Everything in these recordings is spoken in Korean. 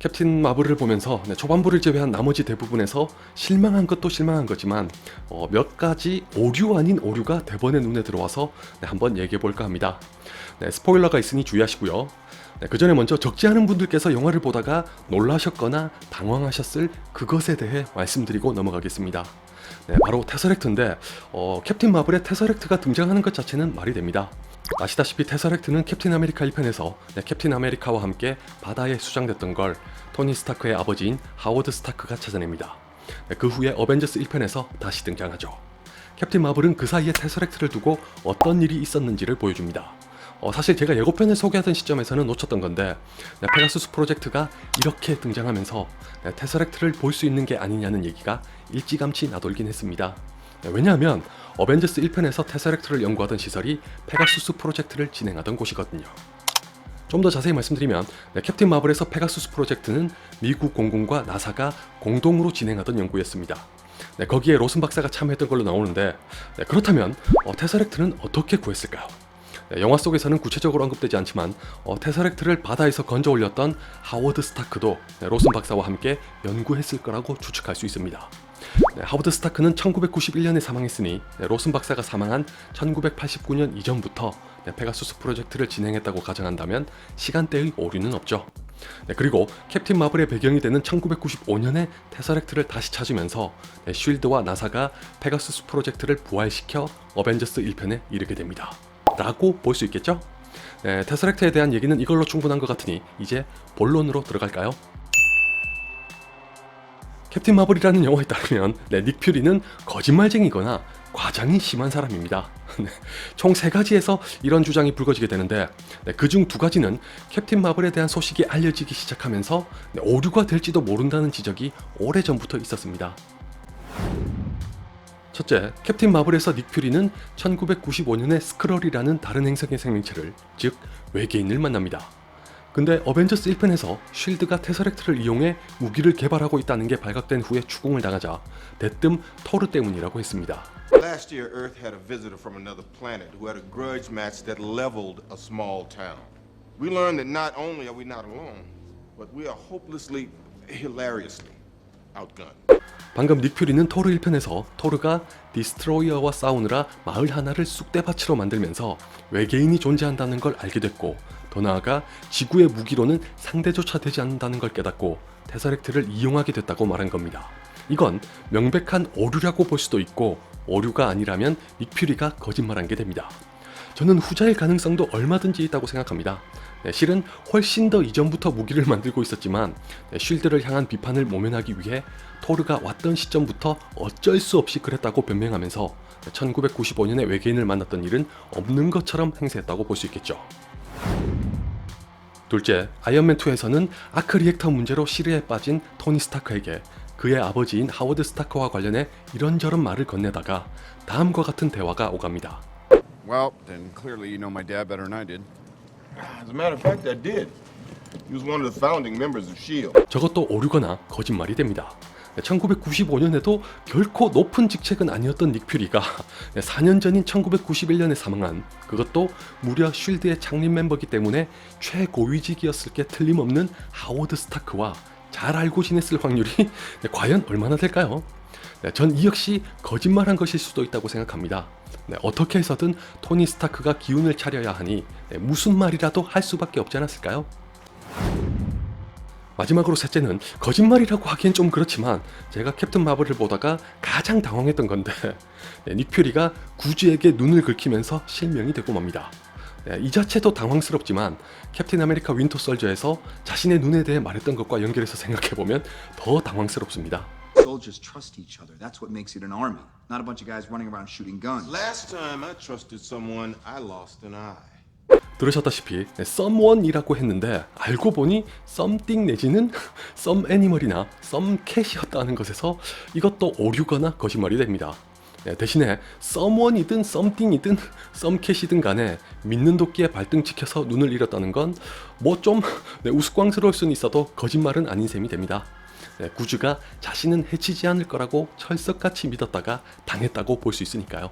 캡틴 마블을 보면서 네, 초반부를 제외한 나머지 대부분에서 실망한 것도 실망한 거지만 어, 몇 가지 오류 아닌 오류가 대번에 눈에 들어와서 네, 한번 얘기해 볼까 합니다. 네, 스포일러가 있으니 주의하시고요. 네, 그 전에 먼저 적지 않은 분들께서 영화를 보다가 놀라셨거나 당황하셨을 그것에 대해 말씀드리고 넘어가겠습니다. 네, 바로 테서렉트인데 어, 캡틴 마블의 테서렉트가 등장하는 것 자체는 말이 됩니다. 아시다시피 테서렉트는 캡틴 아메리카 1편에서 네, 캡틴 아메리카와 함께 바다에 수장됐던 걸 토니 스타크의 아버지인 하워드 스타크가 찾아냅니다. 네, 그 후에 어벤져스 1편에서 다시 등장하죠. 캡틴 마블은 그 사이에 테서렉트를 두고 어떤 일이 있었는지를 보여줍니다. 어, 사실 제가 예고편을 소개하던 시점에서는 놓쳤던 건데 네, 페가수스 프로젝트가 이렇게 등장하면서 네, 테서렉트를 볼 수 있는 게 아니냐는 얘기가 일찌감치 나돌긴 했습니다. 네, 왜냐하면 어벤져스 1편에서 테서렉트를 연구하던 시설이 페가수스 프로젝트를 진행하던 곳이거든요. 좀 더 자세히 말씀드리면 네, 캡틴 마블에서 페가수스 프로젝트는 미국 공군과 나사가 공동으로 진행하던 연구였습니다. 네, 거기에 로슨 박사가 참여했던 걸로 나오는데 네, 그렇다면 어, 테서렉트는 어떻게 구했을까요? 네, 영화 속에서는 구체적으로 언급되지 않지만 어, 테서렉트를 바다에서 건져 올렸던 하워드 스타크도 네, 로슨 박사와 함께 연구했을 거라고 추측할 수 있습니다. 네, 하워드 스타크는 1991년에 사망했으니 네, 로슨 박사가 사망한 1989년 이전부터 네, 페가수스 프로젝트를 진행했다고 가정한다면 시간대의 오류는 없죠. 네, 그리고 캡틴 마블의 배경이 되는 1995년에 테서렉트를 다시 찾으면서 네, 쉴드와 나사가 페가수스 프로젝트를 부활시켜 어벤져스 1편에 이르게 됩니다. 라고 볼 수 있겠죠? 네, 테서렉트에 대한 얘기는 이걸로 충분한 것 같으니 이제 본론으로 들어갈까요? 캡틴 마블이라는 영화에 따르면 네, 닉 퓨리는 거짓말쟁이거나 과장이 심한 사람입니다. 네, 총세 가지에서 이런 주장이 불거지게 되는데 네, 그중 두 가지는 캡틴 마블에 대한 소식이 알려지기 시작하면서 네, 오류가 될지도 모른다는 지적이 오래 전부터 있었습니다. 첫째, 캡틴 마블에서 닉 퓨리는 1995년에 스크럴이라는 다른 행성의 생명체를, 즉 외계인을 만납니다. 근데 어벤져스 1편에서 쉴드가 테서렉트를 이용해 무기를 개발하고 있다는 게 발각된 후에 추궁을 당하자 대뜸 토르 때문이라고 했습니다. Last year, Earth had a visitor from another planet who had a grudge match that leveled a small town. We learned that not only are we not alone, but we are hopelessly, hilariously. 방금 닉 퓨리는 토르 1편에서 토르가 디스트로이어와 싸우느라 마을 하나를 쑥대밭으로 만들면서 외계인이 존재한다는 걸 알게 됐고 더 나아가 지구의 무기로는 상대조차 되지 않는다는 걸 깨닫고 테서렉트를 이용하게 됐다고 말한 겁니다. 이건 명백한 오류라고 볼 수도 있고 오류가 아니라면 닉 퓨리가 거짓말한 게 됩니다. 저는 후자의 가능성도 얼마든지 있다고 생각합니다. 네, 실은 훨씬 더 이전부터 무기를 만들고 있었지만 네, 쉴드를 향한 비판을 모면하기 위해 토르가 왔던 시점부터 어쩔 수 없이 그랬다고 변명하면서 1995년에 외계인을 만났던 일은 없는 것처럼 행세했다고 볼 수 있겠죠. 둘째, 아이언맨 2에서는 아크 리액터 문제로 시르에 빠진 토니 스타크에게 그의 아버지인 하워드 스타크와 관련해 이런저런 말을 건네다가 다음과 같은 대화가 오갑니다. Well, then clearly you know my dad better than I did. As a matter of fact, I did. He was one of the founding members of S.H.I.E.L.D. 저것도 오류거나 거짓말이 됩니다. 1995년에도 결코 높은 직책은 아니었던 닉 퓨리가 4년 전인 1991년에 사망한 그것도 무려 쉴드의 창립 멤버기 때문에 최고위직이었을 게 틀림없는 하워드 스타크와 잘 알고 지냈을 확률이 과연 얼마나 될까요? 네, 전이 역시 거짓말한 것일 수도 있다고 생각합니다. 네, 어떻게 해서든 토니 스타크가 기운을 차려야 하니 네, 무슨 말이라도 할 수밖에 없지 않았을까요? 마지막으로 셋째는 거짓말이라고 하기엔 좀 그렇지만 제가 캡틴 마블을 보다가 가장 당황했던 건데 네, 닉 퓨리가 구주에게 눈을 긁히면서 실명이 되고 맙니다. 네, 이 자체도 당황스럽지만 캡틴 아메리카 윈터 솔저에서 자신의 눈에 대해 말했던 것과 연결해서 생각해보면 더 당황스럽습니다. Soldiers trust each other. That's what makes it an army, not a bunch of guys running around shooting guns. Last time I trusted someone, I lost an eye. 들으셨다시피 네, someone이라고 했는데 알고 보니 something 내지는 some animal이나 some cat이었다는 것에서 이것도 오류거나 거짓말이 됩니다. 네, 대신에 someone이든 something이든 some cat이든 간에 믿는 도끼에 발등 찍혀서 눈을 잃었다는 건 뭐좀 네, 우스꽝스러울 수는 있어도 거짓말은 아닌 셈이 됩니다. 네, 구주가 자신은 해치지 않을 거라고 철석같이 믿었다가 당했다고 볼 수 있으니까요.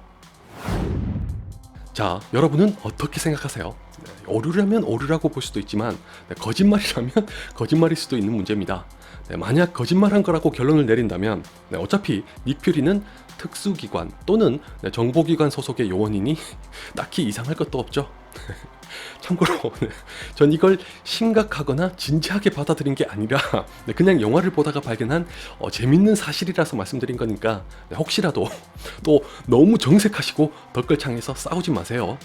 자, 여러분은 어떻게 생각하세요? 네, 오류라면 오류라고 볼 수도 있지만 네, 거짓말이라면 거짓말일 수도 있는 문제입니다. 네, 만약 거짓말한 거라고 결론을 내린다면 네, 어차피 닉 퓨리는 특수기관 또는 네, 정보기관 소속의 요원이니 딱히 이상할 것도 없죠. 참고로 네, 전 이걸 심각하거나 진지하게 받아들인 게 아니라 네, 그냥 영화를 보다가 발견한 어, 재밌는 사실이라서 말씀드린 거니까 네, 혹시라도 또 너무 정색하시고 댓글창에서 싸우지 마세요.